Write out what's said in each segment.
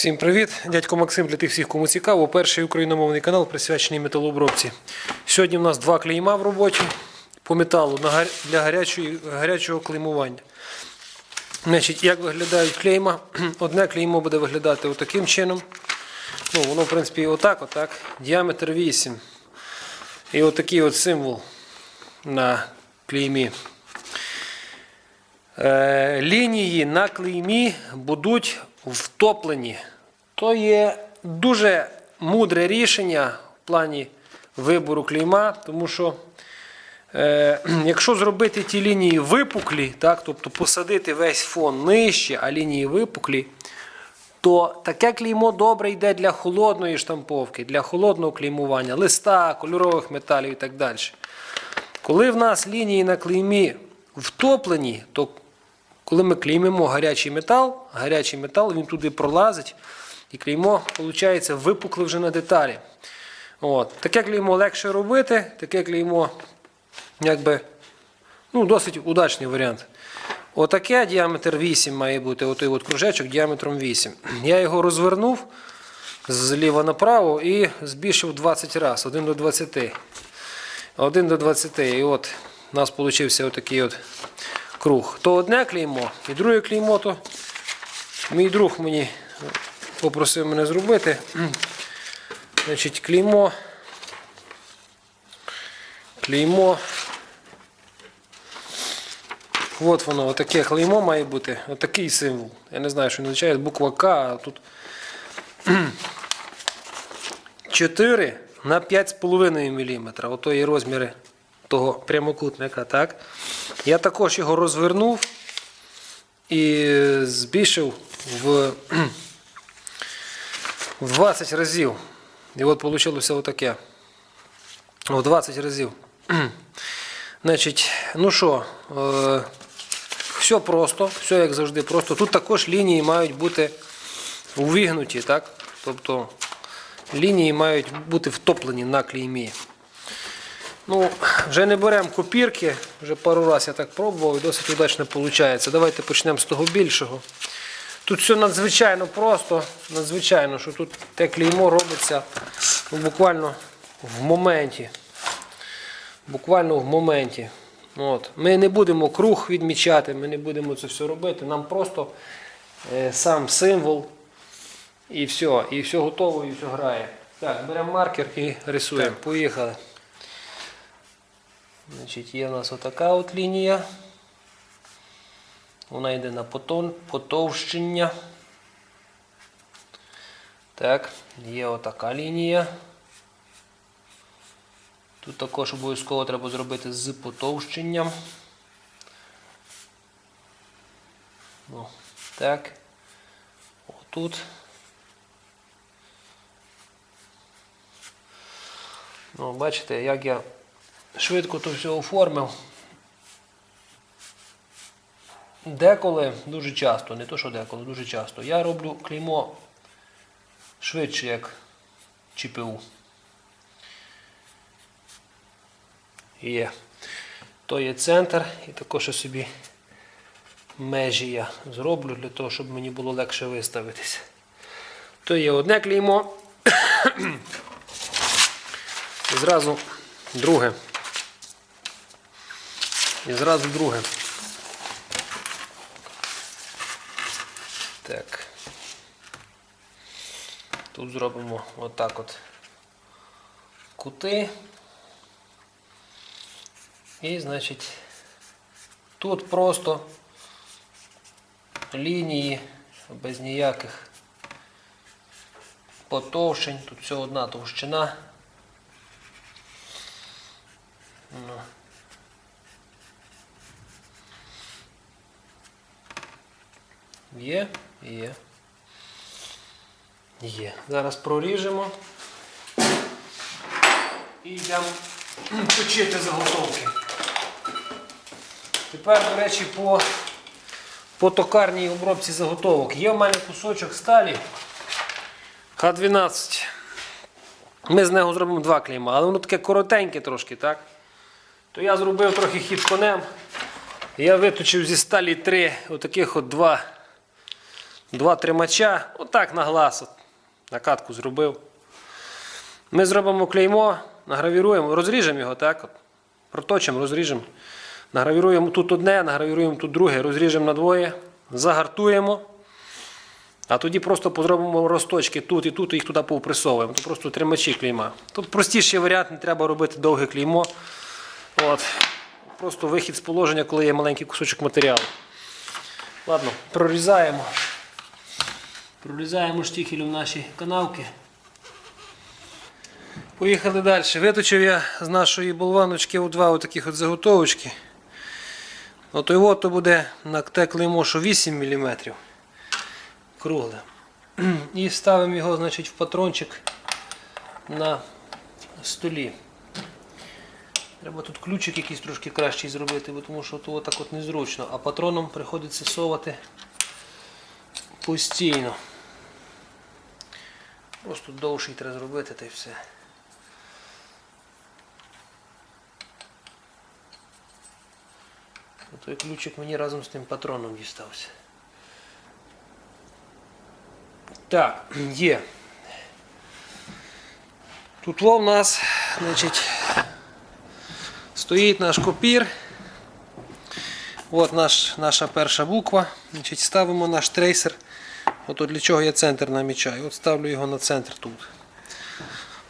Всім привіт! Дядько Максим для тих всіх, кому цікаво. Перший україномовний канал присвячений металообробці. Сьогодні в нас два клейма в роботі по металу для гарячого клеймування. Значить, як виглядають клейма? Одне клеймо буде виглядати отаким чином. Ну, воно, в принципі, отак, отак. Діаметр 8. І отакий от символ на клеймі. Е, лінії на клеймі будуть втоплені. То є дуже мудре рішення в плані вибору клейма, тому що е, якщо зробити ті лінії випуклі, так, тобто посадити весь фон нижче, а лінії випуклі, то таке клеймо добре йде для холодної штамповки, для холодного клеймування, листа, кольорових металів і так далі. Коли в нас лінії на клеймі втоплені, то коли ми клеймимо гарячий метал, гарячий метал він туди пролазить, і клеймо, виходить, випукле вже на деталі. От. Таке клеймо легше робити, таке клеймо якби, ну, досить удачний варіант. Отаке діаметр 8 має бути, отой от кружечок діаметром 8. Я його розвернув зліва направо і збільшив 20 разів, 1 до 20. 1 до 20. І от у нас вийшов отакий от круг. То одне клеймо, і друге клеймо, то мій друг мені попросив мене зробити. Значить, клеймо. Клеймо. От воно, отаке клеймо має бути, отакий символ. Я не знаю, що означає, буква К, а тут 4 на 5,5 мм. Ото є розміри того прямокутника. Так? Я також його розвернув і збільшив в, в 20 разів. І от вийшло отаке. В 20 разів. Значить, ну що, е, все просто, все як завжди просто. Тут також лінії мають бути увігнуті, так? Тобто лінії мають бути втоплені на клеймі. Ну, вже не беремо копірки, вже пару разів я так пробував і досить удачно виходить. Давайте почнемо з того більшого. Тут все надзвичайно просто, надзвичайно, що тут те клеймо робиться ну, буквально в моменті. Буквально в моменті. От. Ми не будемо круг відмічати, ми не будемо це все робити. Нам просто е, сам символ і все, і все готово, і все грає. Так, беремо маркер і рисуємо. Поїхали. Значить, є в нас отака от лінія. Вона йде на потовщення. Так, є отака лінія. Тут також обов'язково треба зробити з потовщенням. Ну, так. Отут. Ну, бачите, як я швидко то все оформив. Деколи, дуже часто, не то що деколи, дуже часто, я роблю клеймо швидше, як ЧПУ. Є. То є центр і також я собі межі я зроблю для того, щоб мені було легше виставитися. То є одне клеймо. І зразу друге. І зразу друге. Так. Тут зробимо отак от кути. І, значить, тут просто лінії без ніяких потовщень. Тут все одна товщина. Ну. Є, є. Є. Зараз проріжемо і йдемо точити заготовки. Тепер, до речі, по, по токарній обробці заготовок. Є в мене кусочок сталі Х12. Ми з нього зробимо два клейма, але воно таке коротеньке трошки, так? То я зробив трохи хід конем. Я виточив зі сталі три отаких от два два тримача, отак на глаз, от, накатку зробив. Ми зробимо клеймо, награвіруємо, розріжемо його, так? От, проточимо, розріжемо. Награвіруємо тут одне, награвіруємо тут друге, розріжемо на двоє, загартуємо. А тоді просто зробимо росточки тут і тут, і їх туди повпресовуємо. То просто тримачі клейма. Тут простіший варіант, не треба робити довге клеймо. От. Просто вихід з положення, коли є маленький кусочок матеріалу. Ладно, прорізаємо. Прорізаємо штіхелю в наші канавки. Поїхали далі. Виточив я з нашої болваночки у два отаких от заготовочки. От його то буде на те клеймо, 8 мм кругле. І ставимо його значить, в патрончик на столі. Треба тут ключик якийсь трошки кращий зробити, бо тому що то так от незручно, а патроном приходиться совати постійно. Просто довший треба зробити та й все. Той ключик мені разом з тим патроном дістався. Так, є. Тут в нас, значить, стоїть наш копір. От наш, наша перша буква. Значить, ставимо наш трейсер. От для чого я центр намічаю. От ставлю його на центр тут.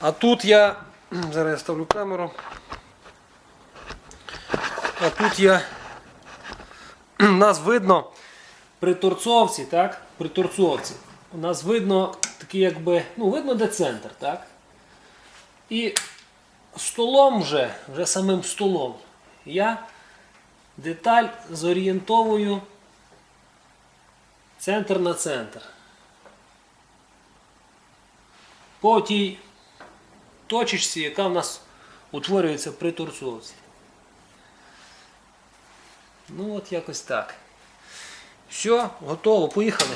А тут я. Зараз я ставлю камеру. А тут я. Нас видно при торцовці, так? При торцовці. У нас видно такий якби, ну, видно де центр, так? І столом вже, вже самим столом, я деталь зорієнтовую центр на центр. По тій точечці, яка в нас утворюється при торцовці. Ну от якось так. Все, готово, поїхали.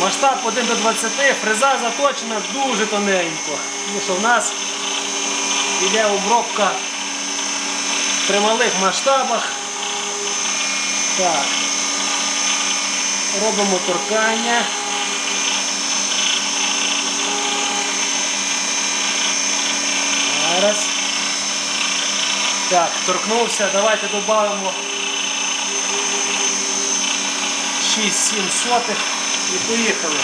Масштаб 1 до 20, фреза заточена дуже тоненько. Тому що в нас йде обробка при малих масштабах. Так. Робимо торкання. Зараз. Так, торкнувся, давайте додамо 6-7 сотих і поїхали.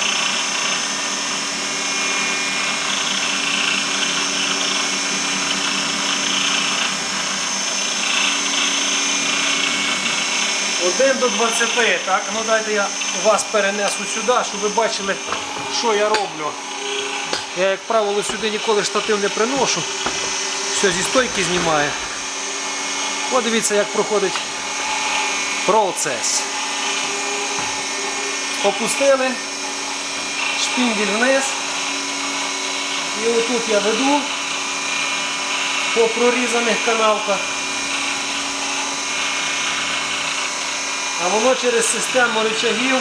Один до 20, так, ну дайте я вас перенесу сюди, щоб ви бачили, що я роблю. Я, як правило, сюди ніколи штатив не приношу. Все зі стойки знімаю. От дивіться, як проходить процес. Опустили шпіндель вниз. І отут я веду по прорізаних канавках. А воно через систему рычагів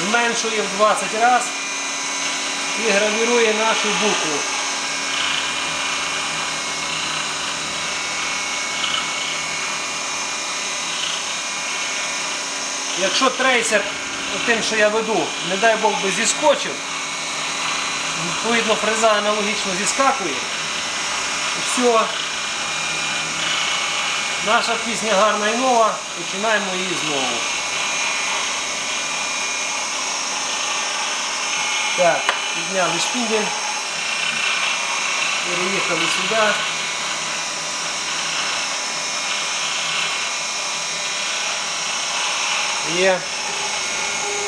зменшує в 20 разів і гравірує нашу букву. Якщо трейсер тим, що я веду, не дай Бог би зіскочив, відповідно фреза аналогічно зіскакує. І все. Наша пісня гарна і нова, починаємо її знову. Так, підняли шпіндель, переїхали сюди. Є.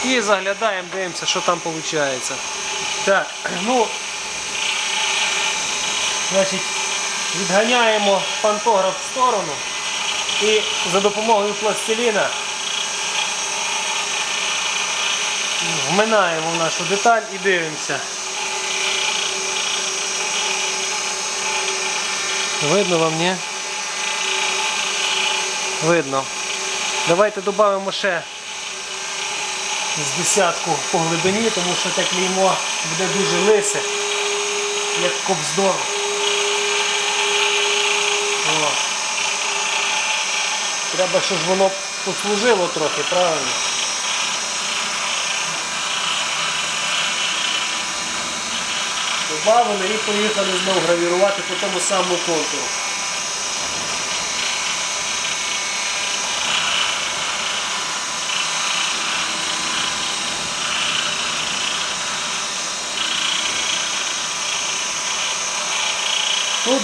І заглядаємо, дивимося, що там виходить. Так, ну, значить, відганяємо пантограф в сторону і за допомогою пластиліна вминаємо в нашу деталь і дивимося. Видно вам, ні? Видно. Давайте додамо ще з десятку по глибині, тому що те клеймо буде дуже лисе, як кобздор. О. Треба, щоб воно послужило трохи, правильно? Добавили і поїхали знову гравірувати по тому самому контуру.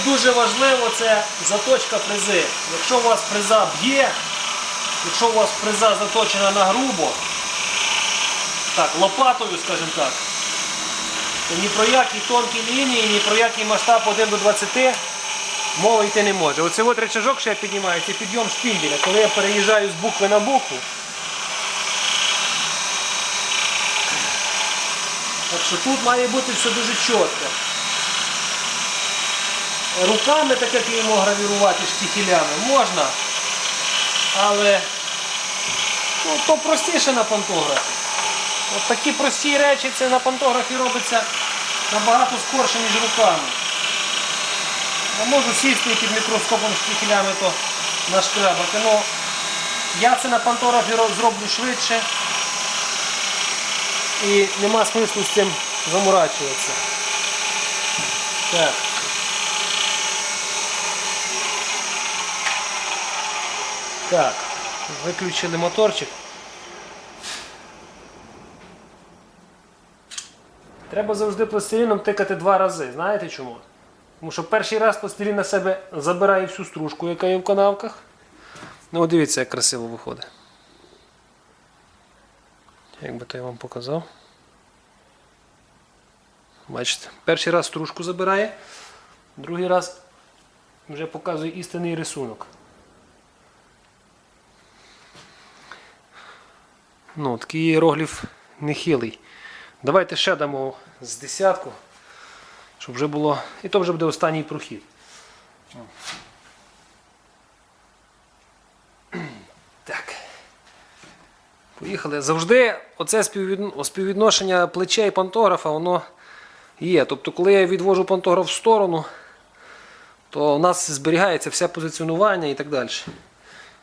Дуже важливо це заточка фрези. Якщо у вас фреза б'є, якщо у вас фреза заточена на грубо, так, лопатою, скажімо так, то ні про які тонкі лінії, ні про який масштаб 1 до 20 мова йти не може. Оце от речажок, що я піднімаю, це підйом шпінделя. Коли я переїжджаю з букви на букву. Так що тут має бути все дуже чітко. Руками, так як йому гравірувати штіхелями, можна, але ну, то простіше на пантографі. От такі прості речі це на пантографі робиться набагато скорше, ніж руками. Я можу сісти під мікроскопом штіхелями то нашкрабати. Ну, я це на пантографі зроблю швидше і нема смислу з цим заморачуватися. Так. Так, виключили моторчик. Треба завжди пластиліном тикати два рази. Знаєте чому? Тому що перший раз пластилін на себе забирає всю стружку, яка є в канавках. Ну, дивіться, як красиво виходить. Як би то я вам показав. Бачите, перший раз стружку забирає, другий раз вже показує істинний рисунок. Ну, такий іерогліф нехилий. Давайте ще дамо з десятку, щоб вже було. І то вже буде останній прохід. Так. Поїхали. Завжди оце співвідно- співвідношення плечей пантографа, воно є. Тобто, коли я відвожу пантограф в сторону, то у нас зберігається все позиціонування і так далі.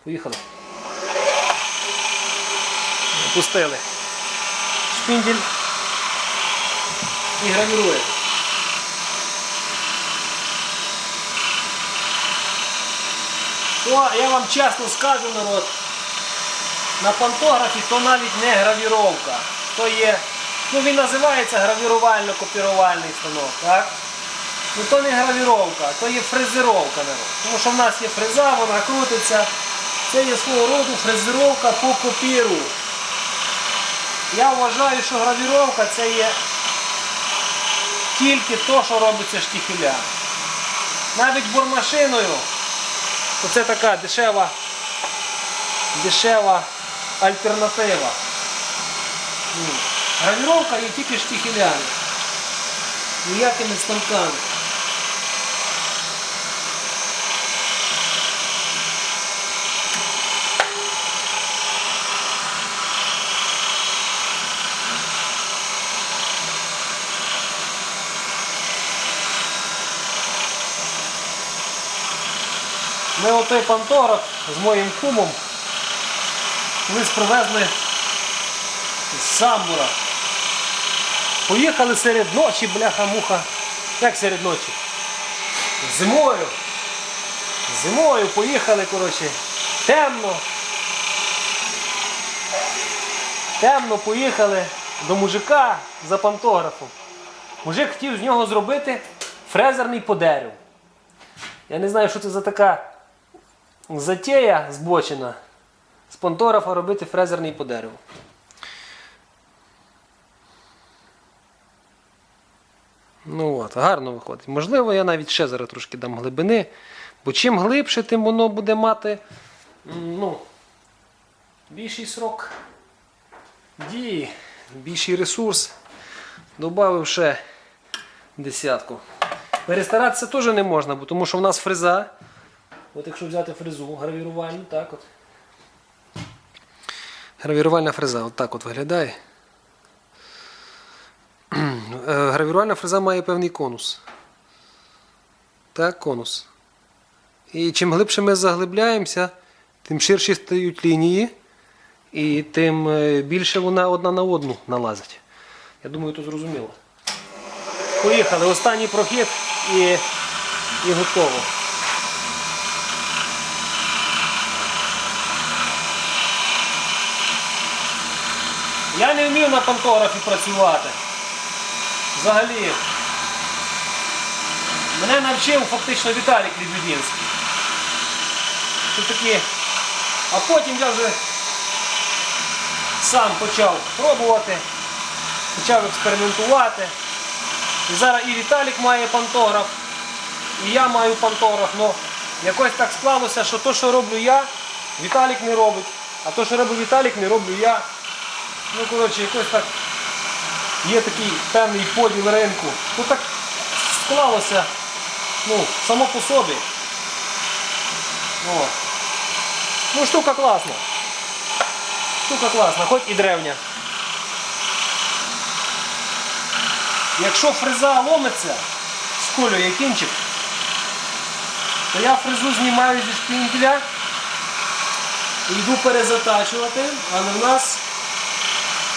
Поїхали. Пустили. Шпіндель і гравірує. То я вам чесно скажу, народ, на пантографі то навіть не гравіровка. То є, ну він називається гравірувально-копірувальний станок, так? Ну то не гравіровка, то є фрезеровка, народ. Тому що в нас є фреза, вона крутиться. Це є свого роду фрезеровка по копіру. Я вважаю, що гравіровка це є тільки то, що робиться штіхеля. Навіть бормашиною, оце така дешева, дешева альтернатива. Гравіровка є тільки штіхелями. Ніякими станками. Ми отой пантограф з моїм кумом колись привезли з Самбура. Поїхали серед ночі, бляха-муха. Як серед ночі? Зимою. Зимою поїхали, коротше, темно. Темно поїхали до мужика за пантографом. Мужик хотів з нього зробити фрезерний по дереву. Я не знаю, що це за така затея збочена з пантографа робити фрезерний по дереву. Ну от, гарно виходить. Можливо, я навіть ще зараз трошки дам глибини, бо чим глибше, тим воно буде мати ну, більший срок дії, більший ресурс. Добавив ще десятку. Перестаратися теж не можна, бо тому що в нас фреза. От якщо взяти фрезу гравірувальну, так от. Гравірувальна фреза от так от виглядає. Е, Гравірувальна фреза має певний конус. Так, конус. І чим глибше ми заглибляємося, тим ширші стають лінії, і тим е, більше вона одна на одну налазить. Я думаю, то зрозуміло. Поїхали, останній прохід і, і готово. Я не вмів на пантографі працювати. Взагалі. Мене навчив фактично Віталік Лебединський. Це такі. А потім я вже сам почав пробувати, почав експериментувати. І зараз і Віталік має пантограф, і я маю пантограф. Ну, якось так склалося, що то, що роблю я, Віталік не робить. А то, що робить Віталік, не роблю я. Ну, коротше, якось так є такий певний поділ ринку. Ну так склалося ну, само по собі. О. Ну, штука класна. Штука класна, хоч і древня. Якщо фреза ломиться, сколює кінчик, то я фрезу знімаю зі шпінделя і йду перезатачувати, але в нас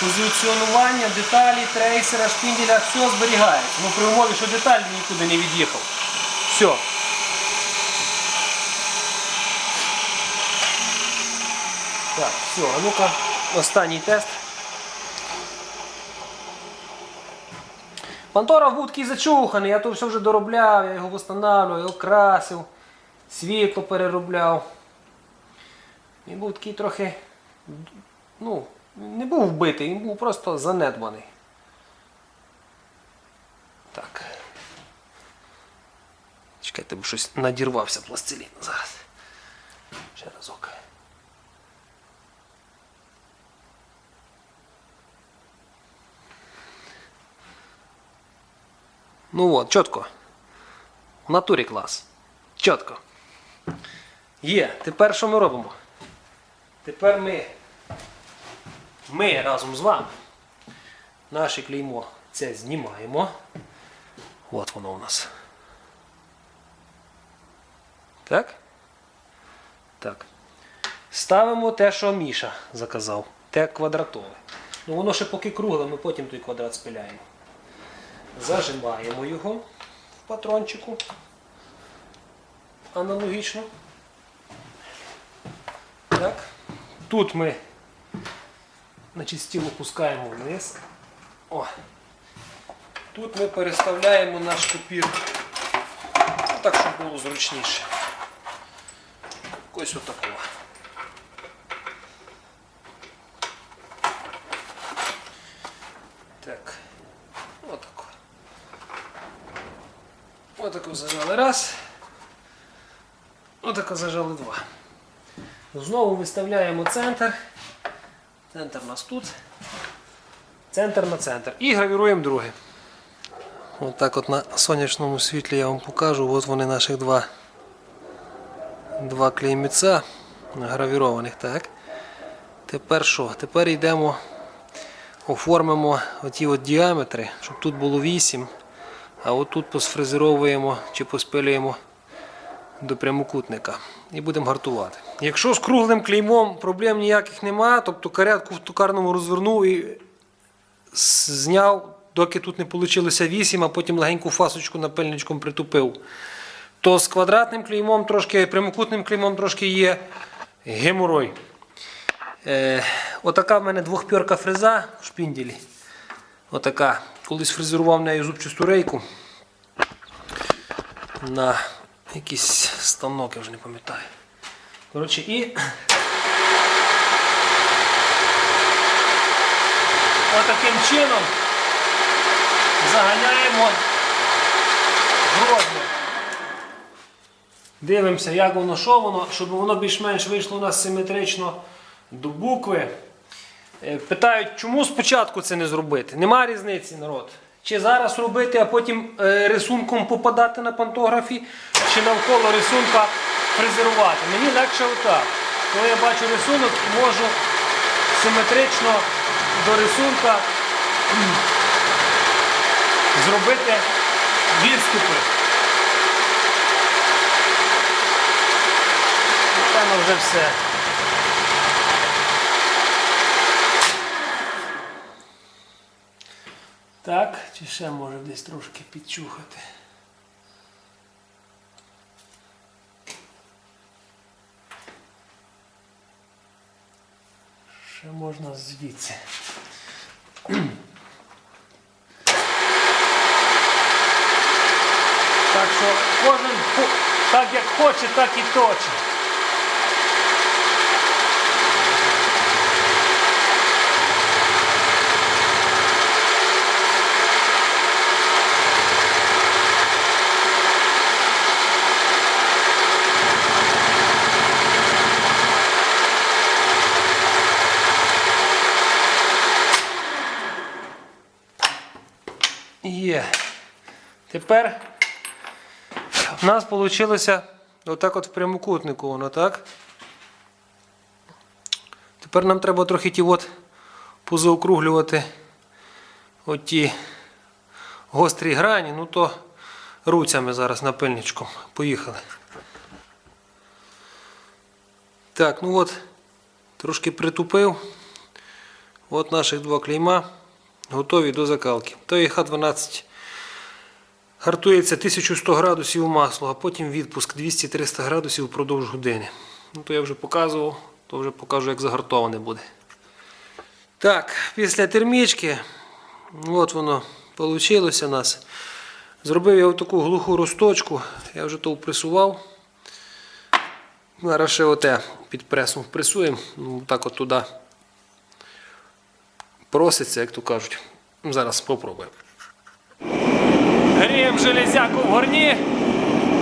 позиціонування деталі, трейсера, шпінделя, все зберігається. Ну при умові, що деталь нікуди не від'їхав. Все. Так, все, а ну-ка, останній тест. Пантора був такий зачуханий, я то все вже доробляв, я його встановлював, його красив, світло переробляв. Він був трохи, ну, не був вбитий, він був просто занедбаний. Так. Чекайте, бо щось надірвався пластилін зараз. Ще разок. Ну от, чітко. В натурі клас. Чітко. Є. Тепер що ми робимо? Тепер ми, ми разом з вами наше клеймо це знімаємо. От воно у нас. Так? Так. Ставимо те, що Міша заказав. Те квадратове. Ну воно ще поки кругле, ми потім той квадрат спиляємо. Зажимаємо його в патрончику. Аналогічно. Так. Тут ми значить, стіл опускаємо вниз. О. Тут ми переставляємо наш копір ну, так, щоб було зручніше. Ось отакого. Так. Отако. Отако зажали раз. Отако зажали два. Знову виставляємо центр. Центр у нас тут. Центр на центр. І гравіруємо друге. От так от на сонячному світлі я вам покажу. От вони наших два, два клейміця гравірованих. Так. Тепер що? Тепер йдемо, оформимо оті от діаметри, щоб тут було 8, а от тут посфрезеровуємо чи поспилюємо до прямокутника і будемо гартувати. Якщо з круглим клеймом проблем ніяких нема, тобто каретку в токарному розвернув і зняв, доки тут не вийшло 8, а потім легеньку фасочку напильничком притупив. То з квадратним клеймом трошки, прямокутним клеймом трошки є геморой. Е, отака в мене двохпьорка фреза в шпінделі. Отака. Колись фрезерував нею зубчасту рейку на якийсь станок, я вже не пам'ятаю. Коротше, і отаким чином заганяємо в. Дивимося, як воно, що воно, щоб воно більш-менш вийшло у нас симетрично до букви. Е, Питають, чому спочатку це не зробити? Нема різниці, народ. Чи зараз робити, а потім е, рисунком попадати на пантографі, чи навколо рисунка фрезерувати. Мені легше отак. Коли я бачу рисунок, можу симетрично до рисунка зробити відступи. Напевно, вже все. Так, чи ще може десь трошки підчухати. Ще можна звідси. Так що кожен так як хоче, так і точить. Є. Тепер у нас вийшло отак от в прямокутнику воно, так? Тепер нам треба трохи ті от позаокруглювати оті гострі грані, ну то руцями зараз напильничком. Поїхали. Так, ну от, трошки притупив. От наших два клейма готові до закалки. Той Х12 гартується 1100 градусів масло, а потім відпуск 200-300 градусів впродовж години. Ну, то я вже показував, то вже покажу, як загартоване буде. Так, після термічки, от воно вийшло у нас. Зробив я таку глуху росточку, я вже то впресував. Зараз ще оте під пресом впресуємо, ну, так от туди проситься, як то кажуть. Зараз спробуємо. Гріємо железяку в горні.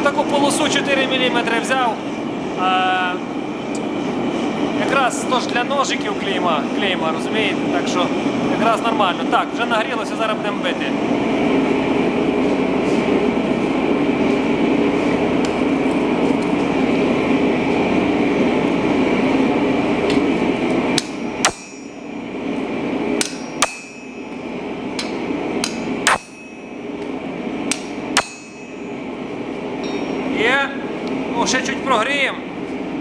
Таку полосу 4 мм взяв. А, якраз тож для ножиків клейма, клейма, розумієте? Так що якраз нормально. Так, вже нагрілося, зараз будемо бити. Є. О, ще чуть прогріємо.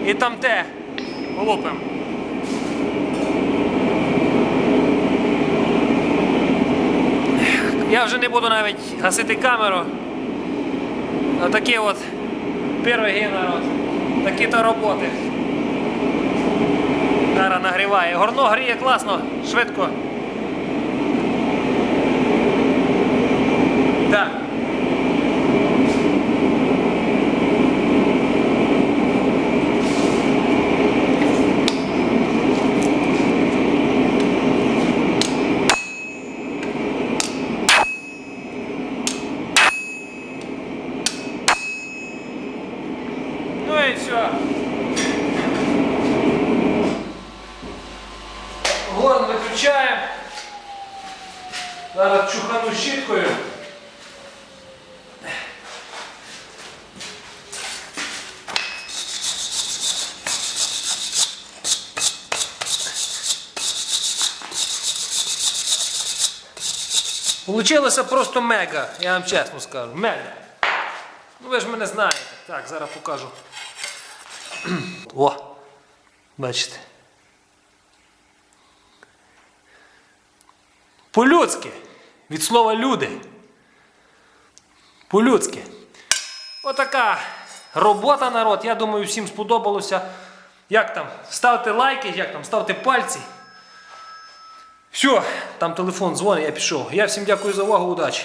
І там те. Лупимо. Я вже не буду навіть гасити камеру. Отакі от пироги народ. Такі то роботи. Зараз нагріває. Горно гріє класно, швидко. Так. Ну і все. Горн виключаємо. Зараз чухану щіткою. Получилося просто мега, я вам чесно скажу. Мега. Ну ви ж мене знаєте. Так, зараз покажу. О! Бачите. По-людськи. Від слова люди. По-людськи. Отака робота, народ. Я думаю, всім сподобалося. Як там? Ставте лайки, як там, ставте пальці. Все, там телефон дзвонить, я пішов. Я всім дякую за увагу, удачі.